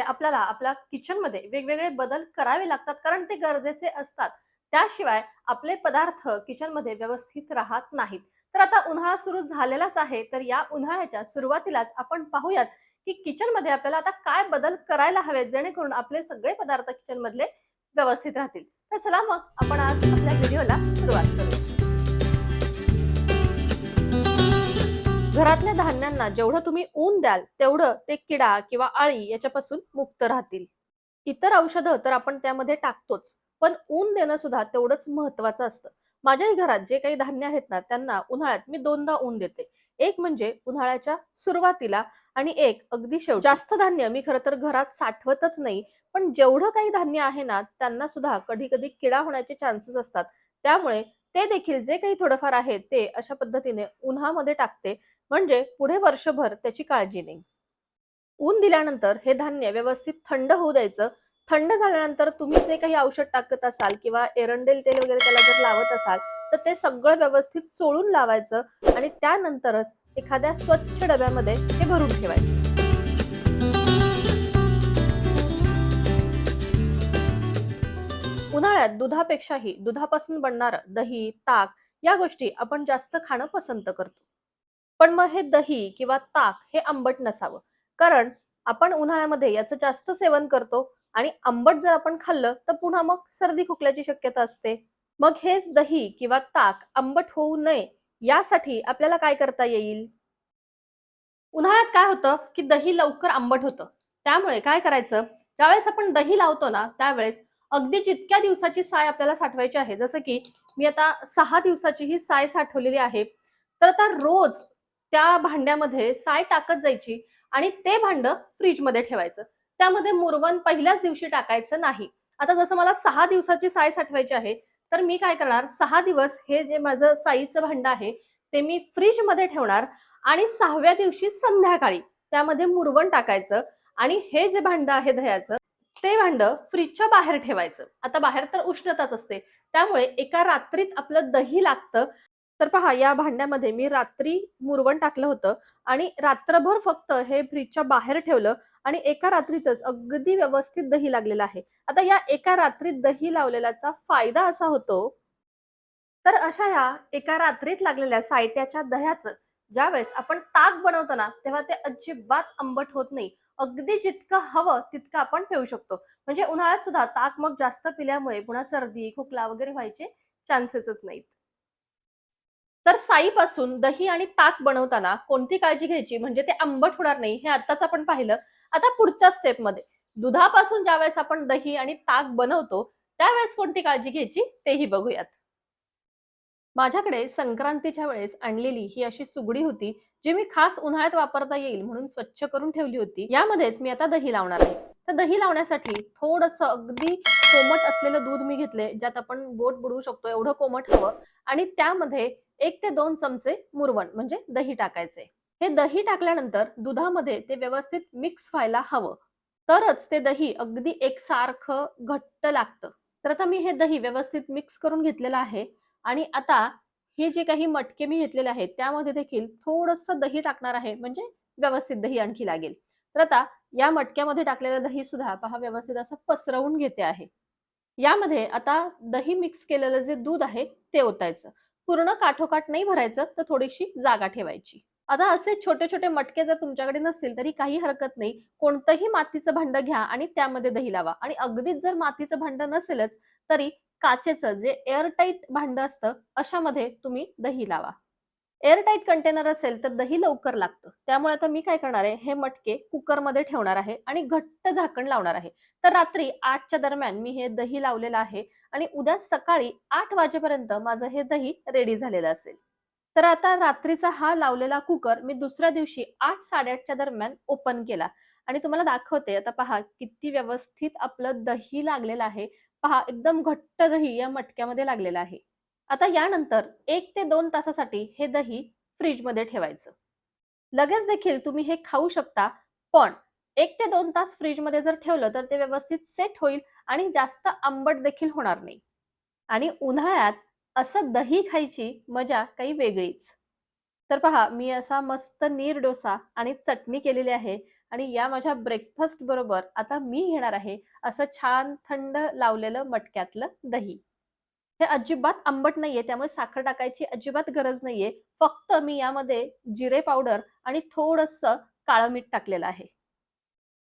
आपल्याला आपल्या किचनमध्ये वेगवेगळे बदल करावे लागतात. कारण ते गरजेचे असतात. त्याशिवाय आपले पदार्थ किचनमध्ये व्यवस्थित राहत नाहीत. तर आता उन्हाळा सुरू झालेलाच आहे. तर या उन्हाळ्याच्या सुरुवातीलाच आपण पाहूयात की किचनमध्ये आपल्याला आता काय बदल करायला हवेत? जेणेकरून आपले सगळे पदार्थ किचन मधले व्यवस्थित राहतील. तर चला मग आपण आज आपल्या व्हिडिओला सुरुवात करू. घरातल्या धान्यांना जेवढं तुम्ही ऊन द्याल तेवढं ते किडा किंवा आळी याच्यापासून मुक्त राहतील. इतर औषधं तर आपण त्यामध्ये टाकतोच पण ऊन देणं सुद्धा तेवढंच महत्वाचं असतं. माझ्याही घरात जे काही धान्य आहेत ना त्यांना उन्हाळ्यात मी दोनदा ऊन देते. एक म्हणजे उन्हाळ्याच्या सुरुवातीला आणि एक अगदी शेवटी. जास्त धान्य मी खरं तर घरात साठवतच नाही पण जेवढं काही धान्य आहे ना त्यांना सुद्धा कधी कधी किडा होण्याचे चान्सेस असतात. त्यामुळे ते देखील जे काही थोडंफार आहे ते अशा पद्धतीने उन्हामध्ये टाकते. म्हणजे पुढे वर्षभर त्याची काळजी नाही. ऊन दिल्यानंतर हे धान्य व्यवस्थित थंड होऊ द्यायचं. थंड झाल्यानंतर तुम्ही जे काही औषध टाकत असाल किंवा एरंडेल तेल वगैरे त्याला जर लावत असाल तर ते सगळं व्यवस्थित चोळून लावायचं आणि त्यानंतरच एखाद्या स्वच्छ डब्यामध्ये हे भरून ठेवायचं. उन्हाळ्यात दुधापेक्षाही दुधापासून बनणारं दही ताक या गोष्टी आपण जास्त खाणं पसंत करतो. पण मग हे दही किंवा ताक हे आंबट नसावं. कारण आपण उन्हाळ्यामध्ये याचं जास्त सेवन करतो आणि आंबट जर आपण खाल्लं तर पुन्हा मग सर्दी खोकल्याची शक्यता असते. मग हेच दही किंवा ताक आंबट होऊ नये यासाठी आपल्याला काय करता येईल? उन्हाळ्यात काय होतं की दही लवकर आंबट होतं. त्यामुळे काय करायचं? ज्यावेळेस आपण दही लावतो ना त्यावेळेस अगदी जितक्या दिवसाची साय आपल्याला साठवायची आहे जसं की मी आता सहा दिवसाची ही साय साठवलेली आहे तर आता रोज त्या भांड्यामध्ये साय टाकत जायची आणि ते भांड फ्रीजमध्ये ठेवायचं. त्यामध्ये मुरवण पहिल्याच दिवशी टाकायचं नाही. आता जसं मला सहा दिवसाची साय साठवायची आहे तर मी काय करणार? सहा दिवस हे जे माझं साईचं भांड आहे ते मी फ्रीजमध्ये ठेवणार आणि सहाव्या दिवशी संध्याकाळी त्यामध्ये मुरवण टाकायचं आणि हे जे भांड आहे दह्याचं ते भांड फ्रीजच्या बाहेर ठेवायचं. आता बाहेर तर उष्णताच असते. त्यामुळे एका रात्रीत आपलं दही लागतं. तर पहा या भांड्यामध्ये मी रात्री मुरवण टाकलं होतं आणि रात्रभर फक्त हे फ्रीजच्या बाहेर ठेवलं आणि एका रात्रीतच अगदी व्यवस्थित दही लागलेलं आहे. आता या एका रात्रीत दही लावलेल्याचा फायदा असा होतो तर अशा या एका रात्रीत लागलेल्या सायट्याच्या दह्याचं ज्यावेळेस आपण ताक बनवतो ना तेव्हा ते अजिबात आंबट होत नाही. अगदी जितकं हवं तितकं आपण ठेवू शकतो. म्हणजे उन्हाळ्यात सुद्धा ताक मग जास्त पिल्यामुळे पुन्हा सर्दी खोकला वगैरे व्हायचे चान्सेसच नाहीत. तर साईपासून दही आणि ताक बनवताना कोणती काळजी घ्यायची? म्हणजे ते आंबट होणार नाही हे आताच आपण पाहिलं. आता पुढच्या स्टेपमध्ये दुधापासून ज्यावेळेस आपण दही आणि ताक बनवतो त्यावेळेस कोणती काळजी घ्यायची? तेही बघूयात. माझ्याकडे संक्रांतीच्या वेळेस आणलेली ही अशी सुगडी होती जी मी खास उन्हाळ्यात वापरता येईल म्हणून स्वच्छ करून ठेवली होती. यामध्येच मी आता दही लावणार आहे. तर दही लावण्यासाठी थोडस अगदी कोमट असलेलं दूध मी घेतले ज्यात आपण बोट बुडवू शकतो एवढं कोमट हवं. आणि त्यामध्ये एक ते दोन चमचे मुरवण म्हणजे दही टाकायचे. हे दही टाकल्यानंतर दुधामध्ये ते व्यवस्थित मिक्स व्हायला हवं. तरच ते दही अगदी एकसारखं घट्ट लागतं. तर आता मी हे दही व्यवस्थित मिक्स करून घेतलेलं आहे. आणि आता हे जे काही मटके मी घेतलेले आहेत त्यामध्ये देखील थोडस दही टाकणार आहे म्हणजे व्यवस्थित दही आणखी लागेल. तर आता या मटक्यामध्ये टाकलेलं दही सुद्धा पहा व्यवस्थित असं पसरवून घेते आहे. यामध्ये आता दही मिक्स केलेलं जे दूध आहे ते ओतायचं. पूर्ण काठोकाठ नाही भरायचं तर थोडीशी जागा ठेवायची. आता असे छोटे छोटे मटके जर तुमच्याकडे नसतील तरी काही हरकत नाही. कोणतंही मातीचं भांड घ्या आणि त्यामध्ये दही लावा. आणि अगदीच जर मातीचं भांड नसेलच तरी काचेचं जे एअरटाईट भांड असतं अशामध्ये तुम्ही दही लावा. एअरटाईट कंटेनर असेल तर दही लवकर लागतं. त्यामुळे आता मी काय करणार आहे हे मटके कुकरमध्ये ठेवणार आहे आणि घट्ट झाकण लावणार आहे. तर रात्री आठच्या दरम्यान मी हे दही लावलेलं आहे आणि उद्या सकाळी आठ वाजेपर्यंत माझं हे दही रेडी झालेलं असेल. तर आता रात्रीचा हा लावलेला कुकर मी दुसऱ्या दिवशी आठ साडेआठच्या दरम्यान ओपन केला. आणि तुम्हाला दाखवते आता पहा किती व्यवस्थित आपलं दही लागलेलं आहे. पहा एकदम घट्ट दही या मटक्यामध्ये लागलेलं आहे. आता यानंतर एक ते दोन तासासाठी हे दही फ्रीजमध्ये ठेवायचं. लगेच देखील तुम्ही हे खाऊ शकता पण एक ते दोन तास फ्रीजमध्ये जर ठेवलं तर ते व्यवस्थित सेट होईल आणि जास्त आंबट देखील होणार नाही. आणि उन्हाळ्यात असं दही खायची मजा काही वेगळीच. तर पहा मी असा मस्त नीर डोसा आणि चटणी केलेली आहे आणि या माझ्या ब्रेकफास्ट बरोबर आता मी घेणार आहे असं छान थंड लावलेलं मटक्यातलं दही. हे अजिबात आंबट नाहीये त्यामुळे साखर टाकायची अजिबात गरज नाहीये. फक्त मी यामध्ये जिरे पावडर आणि थोडंसं काळं मीठ टाकलेलं आहे.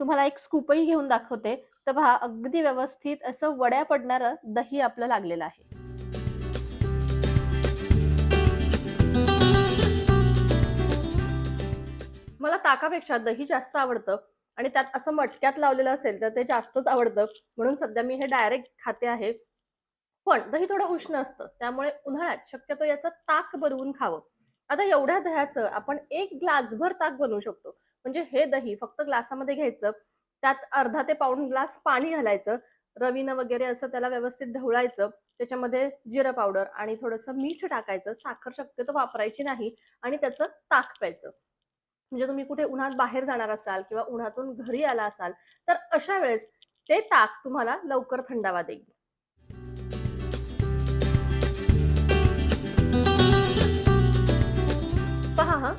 तुम्हाला एक स्कूपही घेऊन दाखवते. तर पहा अगदी व्यवस्थित असं वड्या पडणारं दही आपलं लागलेलं आहे. मला ताकापेक्षा दही जास्त आवडतं आणि त्यात असं मटक्यात लावलेलं असेल तर ते जास्तच आवडतं. म्हणून सध्या मी हे डायरेक्ट खाते आहे. पण दही थोडं उष्ण असतं. त्यामुळे उन्हाळ्यात शक्यतो याचं ताक बनवून खावं. आता एवढ्या दह्याचं आपण एक ग्लासभर ताक बनवू शकतो. म्हणजे हे दही फक्त ग्लासामध्ये घ्यायचं. त्यात अर्धा ते पाऊण ग्लास पाणी घालायचं. रवीनं वगैरे असं त्याला व्यवस्थित ढवळायचं. त्याच्यामध्ये जिरं पावडर आणि थोडंसं मीठ टाकायचं. साखर शक्यतो वापरायची नाही आणि त्याचं ताक प्यायचं. म्हणजे तुम्ही कुठे उन्हात बाहेर जाणार असाल किंवा उन्हातून घरी आला असाल तर अशा वेळेस ते ताक तुम्हाला लवकर थंडावा देईल. पहा हा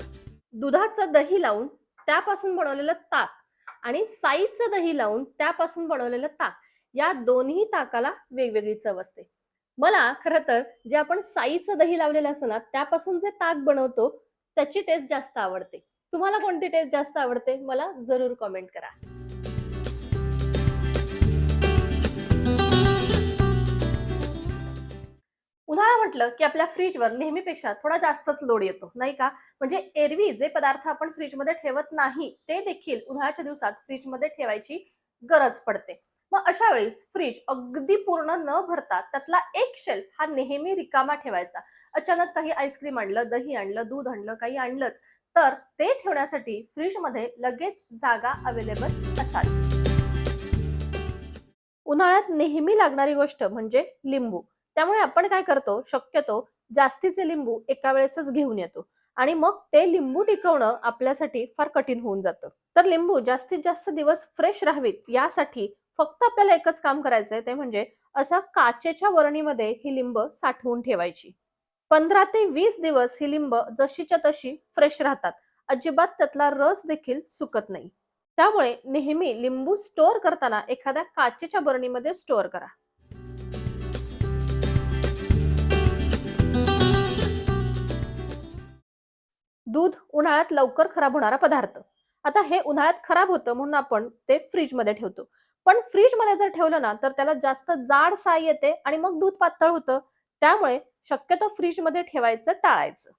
दुधाचं दही लावून त्यापासून बनवलेलं ताक आणि साईचं दही लावून त्यापासून बनवलेलं ताक या दोन्ही ताकाला वेगवेगळी चव असते. मला खरं तर जे आपण साईचं दही लावलेलं असतं ना त्यापासून जे ताक बनवतो त्याची टेस्ट जास्त आवडते. तुम्हाला कोणती टेस्ट जास्त आवडते? मला जरूर कमेंट करा. उन्हाळा म्हटलं की आपल्या फ्रीजवर नेहमीपेक्षा थोडा जास्तच लोड येतो नाही का? म्हणजे एरवी जे पदार्थ आपण फ्रीजमध्ये ठेवत नाही ते देखील उन्हाळ्याच्या दिवसात फ्रीजमध्ये ठेवायची गरज पडते. मग अशा वेळेस फ्रीज अगदी पूर्ण न भरता त्यातला एक शेल्फ हा नेहमी रिकामा ठेवायचा. अचानक काही आईस्क्रीम आणलं दही आणलं दूध आणलं काही आणलंच तर ते ठेवण्यासाठी फ्रीजमध्ये लगेच जागा अवेलेबल असावी. उन्हाळ्यात नेहमी लागणारी गोष्ट म्हणजे लिंबू. त्यामुळे आपण काय करतो? शक्यतो जास्तीचे लिंबू एका वेळेसच घेऊन येतो. आणि मग ते लिंबू टिकवणं आपल्यासाठी फार कठीण होऊन जातं. तर लिंबू जास्तीत जास्त दिवस फ्रेश राहावीत यासाठी फक्त आपल्याला एकच काम करायचंय ते म्हणजे असं काचेच्या वरणीमध्ये ही लिंब साठवून ठेवायची. पंधरा ते वीस दिवस ही लिंब जशीच्या तशी फ्रेश राहतात. अजिबात त्यातला रस देखील सुकत नाही. त्यामुळे नेहमी लिंबू स्टोअर करताना एखाद्या काचेच्या बरणीमध्ये स्टोअर करा. दूध उन्हाळ्यात लवकर खराब होणारा पदार्थ. आता हे उन्हाळ्यात खराब होतं म्हणून आपण ते फ्रीजमध्ये ठेवतो. पण फ्रीजमध्ये जर ठेवलं ना तर त्याला जास्त जाड साय येते आणि मग दूध पातळ होतं. त्यामुळे शक्यतो फ्रीजमध्ये ठेवायचं टाळायचं.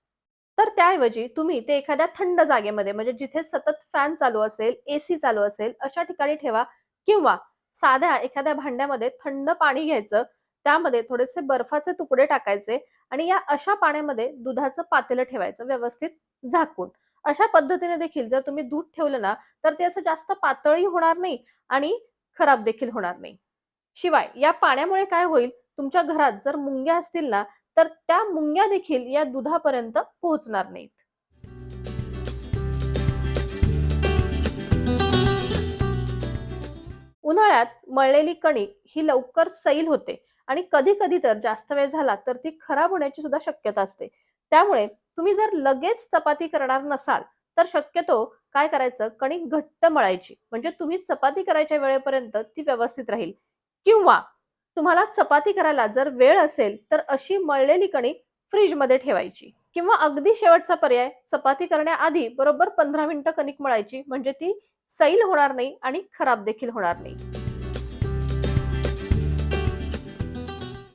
तर त्याऐवजी तुम्ही ते एखाद्या थंड जागेमध्ये म्हणजे जिथे सतत फॅन चालू असेल एसी चालू असेल अशा ठिकाणी ठेवा किंवा साध्या एखाद्या भांड्यामध्ये थंड पाणी घ्यायचं त्यामध्ये थोडेसे बर्फाचे तुकडे टाकायचे आणि या अशा पाण्यामध्ये दुधाचं पातेलं ठेवायचं व्यवस्थित झाकून. अशा पद्धतीने देखील जर तुम्ही दूध ठेवलं ना तर ते असं जास्त पातळही होणार नाही आणि खराब देखील होणार नाही. शिवाय या पाण्यामुळे काय होईल तुमच्या घरात जर मुंग्या असतील ना तर त्या मुंग्या देखील या दुधापर्यंत पोहोचणार नाहीत. उन्हाळ्यात मळलेली कणिक ही लवकर सैल होते आणि कधी कधी तर जास्त वेळ झाला तर ती खराब होण्याची सुद्धा शक्यता असते. त्यामुळे तुम्ही जर लगेच चपाती करणार नसाल तर शक्यतो काय करायचं? कणिक घट्ट मळायची. म्हणजे तुम्ही चपाती करायच्या वेळेपर्यंत ती व्यवस्थित राहील. किंवा तुम्हाला चपाती करायला जर वेळ असेल तर अशी मळलेली कणिक फ्रीजमध्ये ठेवायची. किंवा अगदी शेवटचा पर्याय चपाती करण्याआधी बरोबर पंधरा मिनिटं कणिक मळायची म्हणजे ती सैल होणार नाही आणि खराब देखील होणार नाही.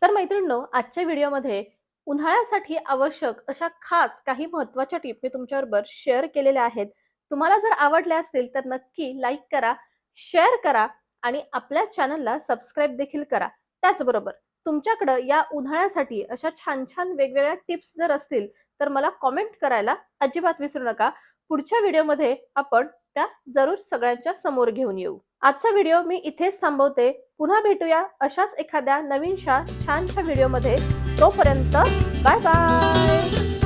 तर मैत्रिणींनो आजच्या व्हिडिओमध्ये उन्हाळ्यासाठी आवश्यक अशा खास काही महत्त्वाच्या टिप मी तुमच्याबरोबर शेअर केलेल्या आहेत. तुम्हाला जर आवडल्या असतील तर नक्की लाईक करा शेअर करा आणि आपल्या चॅनलला सबस्क्राईब देखील करा. त्याचबरोबर तुमच्याकडं या उन्हाळ्यासाठी अशा छान छान वेगवेगळ्या टिप्स जर असतील तर मला कॉमेंट करायला अजिबात विसरू नका. पुढच्या व्हिडिओमध्ये आपण त्या जरूर सगळ्यांच्या समोर घेऊन येऊ. आजचा व्हिडिओ मी इथेच थांबवते. पुन्हा भेटूया अशाच एखाद्या नवीनशा छानशा व्हिडिओमध्ये. तोपर्यंत बाय बाय!